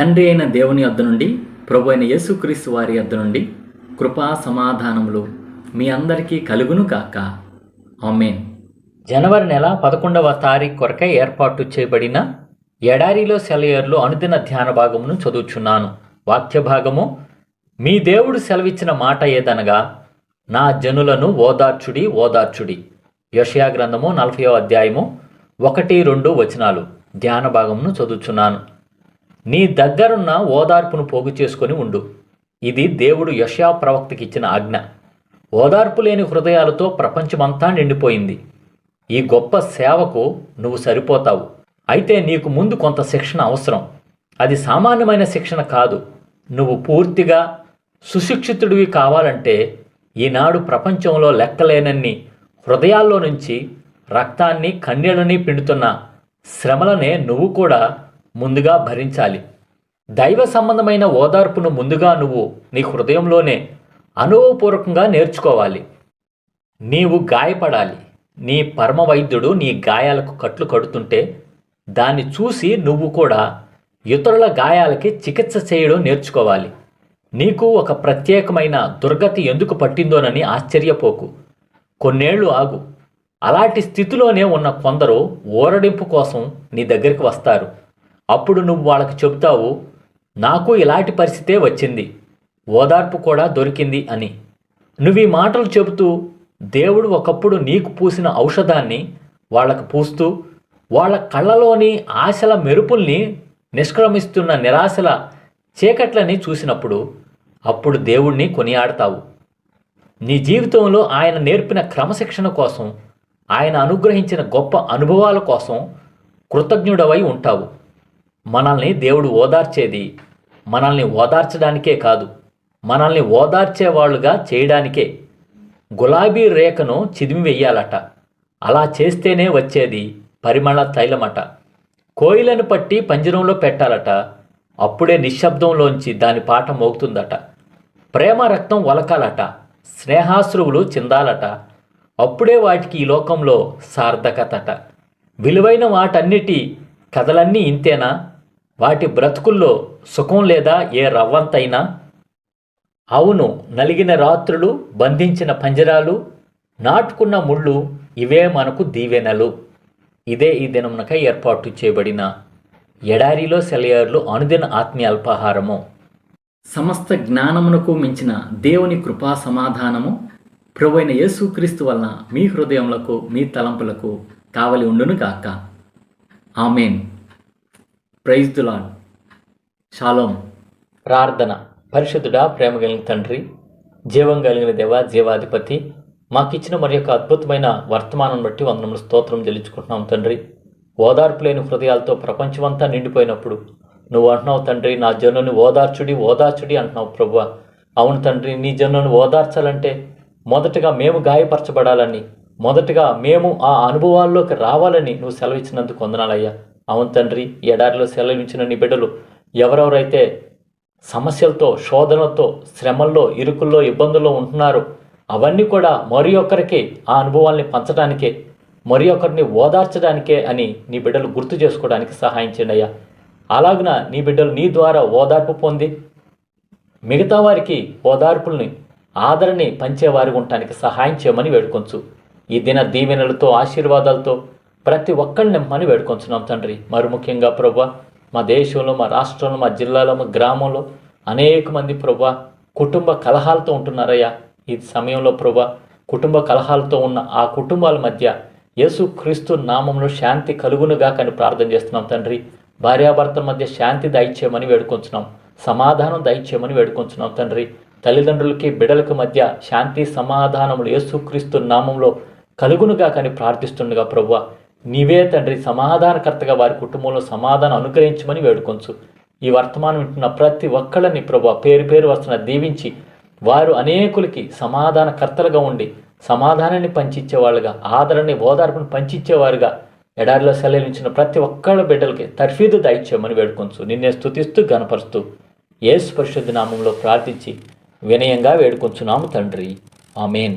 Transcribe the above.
తండ్రి అయిన దేవుని యొద్ద నుండి ప్రభు అయిన యేసుక్రీస్తు వారి యొద్ద నుండి కృపా సమాధానములు మీ అందరికీ కలుగును కాక ఆమెన్. జనవరి నెల పదకొండవ తారీఖు కొరకై ఏర్పాటు చేయబడిన ఎడారిలో సెలయర్లు అనుదిన ధ్యాన భాగమును చదువుచున్నాను. వాక్య భాగము మీ దేవుడు సెలవిచ్చిన మాట ఏదనగా నా జనులను ఓదార్చుడి ఓదార్చుడి. యషయా గ్రంథము నలభయో అధ్యాయము ఒకటి రెండు వచనాలు ధ్యాన భాగమును చదువుచున్నాను. నీ దగ్గరున్న ఓదార్పును పోగు చేసుకొని ఉండు. ఇది దేవుడు యశా ప్రవక్తకిచ్చిన ఆజ్ఞ. ఓదార్పు లేని హృదయాలతో ప్రపంచమంతా నిండిపోయింది. ఈ గొప్ప సేవకు నువ్వు సరిపోతావు. అయితే నీకు ముందు కొంత శిక్షణ అవసరం. అది సామాన్యమైన శిక్షణ కాదు. నువ్వు పూర్తిగా సుశిక్షితుడివి కావాలంటే ఈనాడు ప్రపంచంలో లెక్కలేనన్ని హృదయాల్లో నుంచి రక్తాన్ని కన్నీళ్ళని పిండుతున్న శ్రమలనే నువ్వు కూడా ముందుగా భరించాలి. దైవ సంబంధమైన ఓదార్పును ముందుగా నువ్వు నీ హృదయంలోనే అనుభవపూర్వకంగా నేర్చుకోవాలి. నీవు గాయపడాలి. నీ పరమ వైద్యుడు నీ గాయాలకు కట్లు కడుతుంటే దాన్ని చూసి నువ్వు కూడా ఇతరుల గాయాలకి చికిత్స చేయడం నేర్చుకోవాలి. నీకు ఒక ప్రత్యేకమైన దుర్గతి ఎందుకు పట్టిందోనని ఆశ్చర్యపోకు. కొన్నేళ్ళు ఆగు. అలాంటి స్థితిలోనే ఉన్న కొందరు ఊరడింపు కోసం నీ దగ్గరికి వస్తారు. అప్పుడు నువ్వు వాళ్ళకి చెబుతావు నాకు ఇలాంటి పరిస్థితే వచ్చింది ఓదార్పు కూడా దొరికింది అని. నువ్వు ఈ మాటలు చెబుతూ దేవుడు ఒకప్పుడు నీకు పూసిన ఔషధాన్ని వాళ్ళకు పూస్తూ వాళ్ళ కళ్ళలోని ఆశల మెరుపుల్ని నిష్క్రమిస్తున్న నిరాశల చీకట్లని చూసినప్పుడు అప్పుడు దేవుణ్ణి కొనియాడతావు. నీ జీవితంలో ఆయన నేర్పిన క్రమశిక్షణ కోసం ఆయన అనుగ్రహించిన గొప్ప అనుభవాల కోసం కృతజ్ఞుడవై ఉంటావు. మనల్ని దేవుడు ఓదార్చేది. మనల్ని ఓదార్చడానికే కాదు మనల్ని ఓదార్చేవాళ్ళుగా చేయడానికే. గులాబీ రేఖను చిదిమి వెయ్యాలట అలా చేస్తేనే వచ్చేది పరిమళ తైలమట. కోయిలను పట్టి పంజరంలో పెట్టాలట. అప్పుడే నిశ్శబ్దంలోంచి దాని పాట మోగుతుందట. ప్రేమ రక్తం వలకాలట. స్నేహాశ్రువులు చిందాలట. అప్పుడే వాటికి ఈ లోకంలో సార్థకతట. విలువైన వాటన్నిటి కథలన్నీ ఇంతేనా? వాటి బ్రతుకుల్లో సుఖం లేదా ఏ రవ్వంతైనా అవును నలిగిన రాత్రులు బంధించిన పంజరాలు నాటుకున్న ముళ్ళు ఇవే మనకు దీవెనలు. ఇదే ఈ దినమునక ఏర్పాటు చేయబడిన ఎడారిలో సెలయార్లు అనుదిన ఆత్మీయ అల్పాహారము సమస్త జ్ఞానమునకు మించిన దేవుని కృపా సమాధానము ప్రభువైన యేసుక్రీస్తు వలన మీ హృదయములకు మీ తలంపులకు కావలి ఉండును గాక. ఆమెన్. ప్రైజ్ దులాన్ షాలోం. ప్రార్థన. పరిశుద్ధుడా ప్రేమ కలిగిన తండ్రి జీవం కలిగిన దేవ జీవాధిపతి మాకిచ్చిన మరి యొక్క అద్భుతమైన వర్తమానం బట్టి వందనములు స్తోత్రం చెల్లించుకుంటున్నాం తండ్రి. ఓదార్పు లేని హృదయాలతో ప్రపంచమంతా నిండిపోయినప్పుడు నువ్వు అంటున్నావు తండ్రి నా జనుని ఓదార్చుడి ఓదార్చుడి అంటున్నావు ప్రభు అవును తండ్రి నీ జనుని ఓదార్చాలంటే మొదటగా మేము గాయపరచబడాలని మొదటగా మేము ఆ అనుభవాల్లోకి రావాలని నువ్వు సెలవిచ్చినందుకు వందనాలయ్యా. అవును తండ్రి ఎడారిలో సెలవించిన నీ బిడ్డలు ఎవరెవరైతే సమస్యలతో శోధనతో శ్రమల్లో ఇరుకుల్లో ఇబ్బందుల్లో ఉంటున్నారు అవన్నీ కూడా మరి ఒక్కరికి ఆ అనుభవాల్ని పంచడానికే మరి ఒకరిని ఓదార్చడానికే అని నీ బిడ్డలు గుర్తు చేసుకోవడానికి సహాయం చేయండి అయ్యా. అలాగున నీ బిడ్డలు నీ ద్వారా ఓదార్పు పొంది మిగతా వారికి ఓదార్పుల్ని ఆదరణని పంచేవారి ఉండటానికి సహాయం చేయమని వేడుకొంచు. ఈ దిన దీవెనలతో ఆశీర్వాదాలతో ప్రతి ఒక్కరిని నింపమని వేడుకొంచున్నాం తండ్రి. మరి ముఖ్యంగా ప్రభా మా దేశంలో మా రాష్ట్రంలో మా జిల్లాలో మా గ్రామంలో అనేక మంది ప్రభా కుటుంబ కలహాలతో ఉంటున్నారయ్యా. ఈ సమయంలో ప్రభా కుటుంబ కలహాలతో ఉన్న ఆ కుటుంబాల మధ్య యేసు క్రీస్తు నామంలో శాంతి కలుగునుగా కానీ ప్రార్థన చేస్తున్నాం తండ్రి. భార్యాభర్తల మధ్య శాంతి దయచేయమని వేడుకొంచున్నాం. సమాధానం దయచేయమని వేడుకొంచున్నాం తండ్రి. తల్లిదండ్రులకి బిడలకు మధ్య శాంతి సమాధానములు యేసుక్రీస్తు నామంలో కలుగునుగా కానీ ప్రార్థిస్తుండగా ప్రభు నీవే తండ్రి సమాధానకర్తగా వారి కుటుంబంలో సమాధానం అనుగ్రహించమని వేడుకొంచు. ఈ వర్తమానం వింటున్న ప్రతి ఒక్కళ్ళని ప్రభు పేరు పేరు వస్తున్న దీవించి వారు అనేకులకి సమాధానకర్తలుగా ఉండి సమాధానాన్ని పంచిచ్చేవాళ్ళుగా ఆదరణని ఓదార్పును పంచిచ్చేవారుగా ఎడారిలో సెలవించిన ప్రతి ఒక్కళ్ళ బిడ్డలకి తర్ఫీదు దయచేయమని వేడుకొంచు. నిన్నే స్థుతిస్తూ గనపరుస్తూ యేసు పరిశుద్ధ నామంలో ప్రార్థించి వినయంగా వేడుకొంచున్నాము తండ్రి. ఆమెన్.